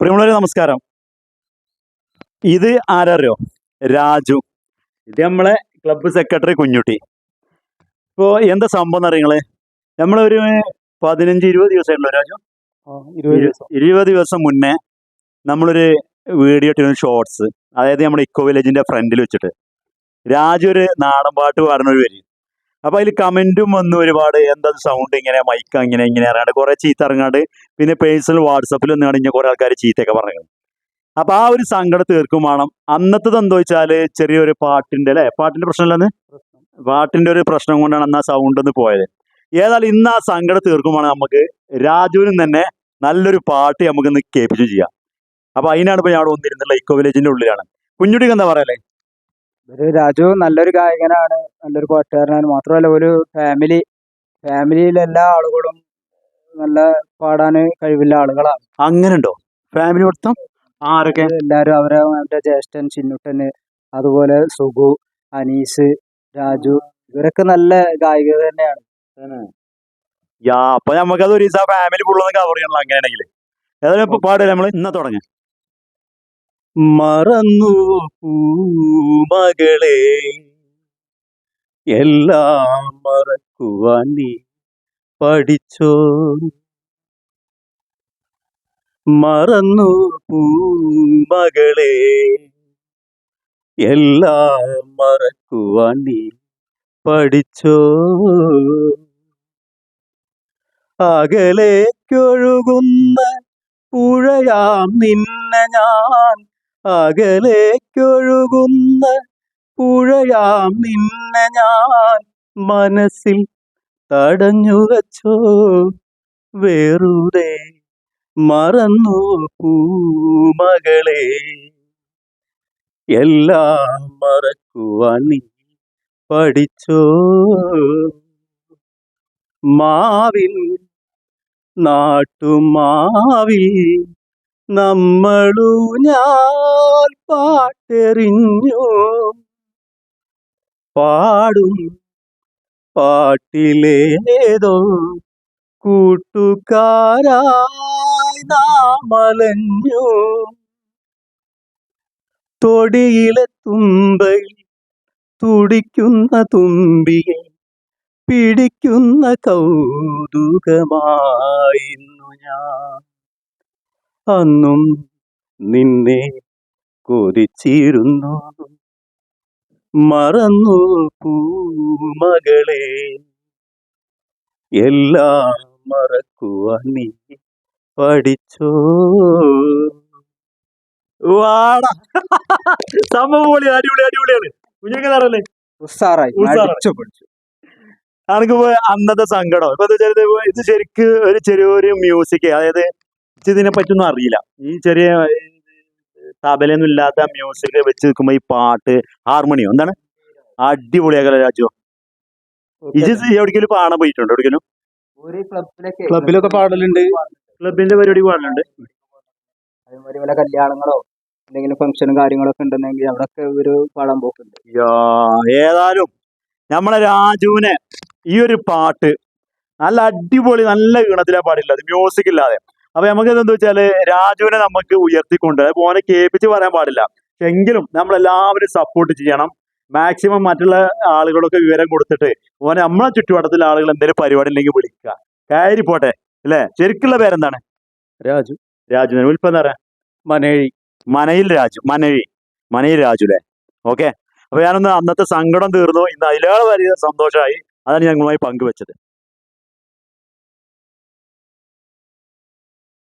പ്രിയമുള്ളവരെ നമസ്കാരം. ഇത് ആരറിയോ? രാജു. ഇത് നമ്മളെ ക്ലബ് സെക്രട്ടറി കുഞ്ഞുട്ടി. ഇപ്പോ എന്താ സംഭവം അറിയങ്ങൾ നമ്മളൊരു പതിനഞ്ച് ഇരുപത് ദിവസമായിട്ടുണ്ടോ രാജു? ഇരുപത് ദിവസം. ഇരുപത് ദിവസം മുന്നേ നമ്മളൊരു വീഡിയോ ഇട്ടിരുന്നു ഷോർട്സ് അതായത് നമ്മുടെ ഇക്കോ വില്ലേജിന്റെ ഫ്രണ്ടിൽ വെച്ചിട്ട്. രാജു ഒരു നാടൻ പാട്ട് പാടുന്ന ഒരു വരി. അപ്പൊ അതിൽ കമന്റും വന്നു ഒരുപാട്. എന്താ സൗണ്ട് ഇങ്ങനെ മൈക്ക് അങ്ങനെ ഇങ്ങനെ അറിയാണ്ട് കുറെ ചീത്ത ഇറങ്ങാണ്ട് പിന്നെ പേഴ്സണൽ വാട്സപ്പിൽ ഒന്നാണ് ഇങ്ങനെ കുറെ ആൾക്കാർ ചീത്തയൊക്കെ പറഞ്ഞത് അപ്പൊ ആ ഒരു സങ്കടം തീർക്കും വേണം. അന്നത്തത് എന്താ വെച്ചാൽ ചെറിയൊരു പാട്ടിന്റെ അല്ലെ? പാട്ടിന്റെ പ്രശ്നമില്ലെന്ന് പാട്ടിന്റെ ഒരു പ്രശ്നം കൊണ്ടാണ് അന്ന് ആ സൗണ്ട് ഒന്ന് പോയത്. ഏതായാലും ഇന്ന് ആ സങ്കടം തീർക്കും വേണം നമുക്ക്. രാജുവിനും തന്നെ നല്ലൊരു പാട്ട് നമുക്ക് ഇന്ന് കേൾപ്പിച്ചു ചെയ്യാം. അപ്പൊ അതിനാണ് ഇപ്പൊ ഞാൻ അവിടെ വന്നിരുന്നുള്ള ഇക്കോ വില്ലേജിന്റെ ഉള്ളിലാണ്. കുഞ്ഞുടിക്ക് എന്താ പറയല്ലേ ഒരു രാജു നല്ലൊരു ഗായകനാണ് നല്ലൊരു പാട്ടുകാരനാണ്. മാത്രമല്ല ഒരു ഫാമിലി ഫാമിലിയിലെ എല്ലാ ആളുകളും നല്ല പാടാന് കഴിവുള്ള ആളുകളാണ്. അങ്ങനെ ഉണ്ടോ ഫാമിലി മൊത്തം? ആരൊക്കെ? എല്ലാവരും അവരെ അവരുടെ ജ്യേഷ്ഠൻ ചിന്നുട്ടന് അതുപോലെ സുഗു അനീസ് രാജു ഇവരൊക്കെ നല്ല ഗായികർ തന്നെയാണ്. യാ അപ്പൊ നമുക്കത് ഒരു ദിവസം ഫാമിലി ഫുള്ളൊന്ന് കവർ ചെയ്യണം അങ്ങനെയാണെങ്കിൽ ഏതായാലും പാടില്ല നമ്മൾ ഇന്ന തുടങ്ങ. മറന്നു മകളെ. എല്ലാം മറക്കുവാൻ നീ പഠിച്ചോ? മറന്നു മകളെ. എല്ലാം മറക്കുവാൻ നീ പഠിച്ചോ? അകലേക്കൊഴുകുന്ന പുഴയാം നിന്നെ ഞാൻ അകലേക്കൊഴുകുന്ന പുഴയാം നിന്നെ ഞാൻ മനസ്സിൽ തടഞ്ഞു വച്ചോ. വെറുതെ മറന്നു പൂമകളെ എല്ലാം മറക്കുവാൻ നീ പഠിച്ചോ. മാവിൽ നാട്ടുമാവിൽ നമ്മളു ഞാൻ പാട്ടെറിഞ്ഞു. പാടും പാട്ടിലേതോ കൂട്ടുകാരായി നാമലഞ്ഞു. തൊടിയിലെ തുമ്പയിൽ തുടിക്കുന്ന തുമ്പിയെ പിടിക്കുന്ന കൗതുകമായിരുന്നു ഞാൻ. അന്നും നിന്നെ കൊതിച്ചിരുന്നു. മറന്നു പൂമകളെ. എല്ലാം മറക്കുവാൻ നീ പഠിച്ചോ? വാട. സംഭവം പൊളി അടിപൊളി അടിപൊളിയാണ്. ഉസ്സാറായി. ആണെങ്കിൽ അന്നത്തെ സങ്കടം. ഇപ്പൊ ഇത് ശരിക്കും ഒരു ചെറിയൊരു മ്യൂസിക് അതായത് ഇതിനെ പറ്റൊന്നും അറിയില്ല. ഈ ചെറിയ തബലൊന്നും ഇല്ലാത്ത മ്യൂസിക് വെച്ച് നിൽക്കുമ്പോ ഈ പാട്ട് ഹാർമോണിയോ എന്താണ്? അടിപൊളിയാകല രാജു. ഇജ് എവിടേക്കെങ്കിലും പാടാൻ പോയിട്ടുണ്ടോ എവിടേക്കെങ്കിലും? ക്ലബിലൊക്കെ പാടലുണ്ട്. ക്ലബിന്റെ പരിപാടി പാടലുണ്ട്. അതേമാതിരി വല്ല കല്യാണങ്ങളോ എന്തെങ്കിലും ഫംഗ്ഷനും കാര്യങ്ങളൊക്കെ ഉണ്ടെന്നെങ്കിൽ അവിടെയൊക്കെ ഒരു പാടാൻ പോക്കുണ്ട്. യാ, ഏതായാലും നമ്മളെ രാജുവിനെ ഈ ഒരു പാട്ട് നല്ല അടിപൊളി നല്ല ഈണത്തിലാണ് പാടില്ല മ്യൂസിക് ഇല്ലാതെ. അപ്പൊ നമുക്ക് എന്താ വെച്ചാൽ രാജുവിനെ നമുക്ക് ഉയർത്തിക്കൊണ്ട് അപ്പൊ ഓനെ കേൾപ്പിച്ച് പറയാൻ പാടില്ല. എങ്കിലും നമ്മൾ എല്ലാവരും സപ്പോർട്ട് ചെയ്യണം. മാക്സിമം മറ്റുള്ള ആളുകളൊക്കെ വിവരം കൊടുത്തിട്ട് ഓനെ നമ്മളെ ചുറ്റുവട്ടത്തിലെ ആളുകൾ എന്തെങ്കിലും പരിപാടി ഉണ്ടെങ്കിൽ വിളിക്കുക. കയറി പോട്ടെ അല്ലേ? ശരിക്കുള്ള പേരെന്താണ്? രാജു. രാജു ഉൽപ്പം എന്താ പറയാ? മനേഴി. മനയിൽ രാജു മനഴി. മനയിൽ രാജു അല്ലേ? ഓക്കെ അപ്പൊ ഞാനൊന്ന് അന്നത്തെ സങ്കടം തീർന്നു. ഇന്ന് അതിലേറെ വലിയ സന്തോഷമായി. അതാണ് ഞങ്ങളുമായി പങ്കുവെച്ചത്.